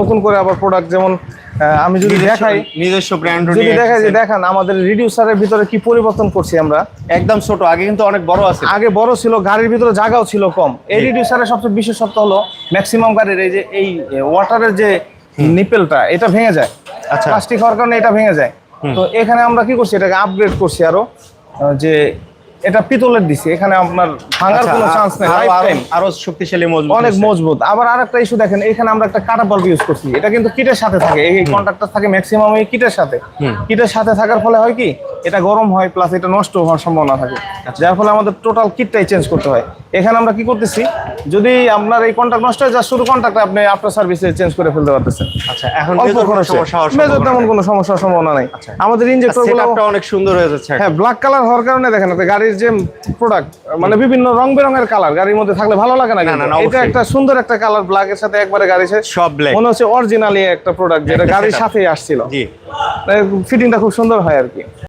নতুন করে আবার প্রোডাক্ট যেমন আমি যদি দেখাই নিজস্ব ব্র্যান্ড যদি দেখাই যে দেখান আমাদের রিডিউসারের ভিতরে কি পরিবর্তন করছি আমরা? একদম ছোট আগে কিন্তু অনেক বড় আছে। আগে বড় ছিল গাড়ির ভিতরে জায়গাও ছিল কম। এই রিডিউসারের সবচেয়ে বিশেষত্ব হলো ম্যাক্সিমাম গাড়ির এই যে এই ওয়াটারের যে নিপেলটা এটা ভেঙে যায়। আচ্ছা। প্লাস্টিক হওয়ার কারণে এটা ভেঙে যায়। তো এখানে আমরা কি করছি এটাকে আপগ্রেড করছি আরও যে এটা পিতলের দিছি এখানে আপনার ভাঙার আচ্ছা, কোনো চান্স নেই আরো- লাইফ আরো- টাইম আরও শক্তিশালী মজবুত অনেক মজবুত। আবার আরেকটা ইস্যু দেখেন এখানে আমরা একটা কাটা বাল্ব ইউজ করছি। এটা কিন্তু কিটের সাথে থাকে এই কন্ট্রাক্টর থাকে ম্যাক্সিমাম এই কিটের সাথে। কিটের সাথে থাকার ফলে হয় কি এটা গরম হয় প্লাস এটা নষ্ট হওয়ার সম্ভাবনা থাকে। আচ্ছা। যার ফলে আমাদের টোটাল কিটটাই চেঞ্জ করতে হয়। এখানে আমরা কি করতেছি যদি আপনার এই কন্ট্রাক্ট নষ্ট হয়ে যায় শুধু কন্ট্রাক্ট আপনি আফটার সার্ভিসে চেঞ্জ করে ফেলতে পারতেছেন। আচ্ছা এখন অল্প কোনো সমস্যা মেজর তেমন কোনো সমস্যার সম্ভাবনা নাই। আমাদের ইঞ্জেক্টর সেটআপটা অনেক সুন্দর হয়ে যাচ্ছে হ্যাঁ ব্ল্যাক কালার হওয়ার কারণে দেখেন গাড়ির যে প্রোডাক্ট মানে বিভিন্ন রং বেরঙের কালার গাড়ির মধ্যে থাকলে ভালো লাগে না এটা একটা সুন্দর একটা কালার ব্ল্যাক এর সাথে একবারে গাড়ির সাথে সব ব্ল্যাক মনে হচ্ছে অরিজিনালি একটা প্রোডাক্ট যেটা গাড়ির। সাথেই আসছিল। জি। ফিটিংটা খুব সুন্দর হয় আর কি।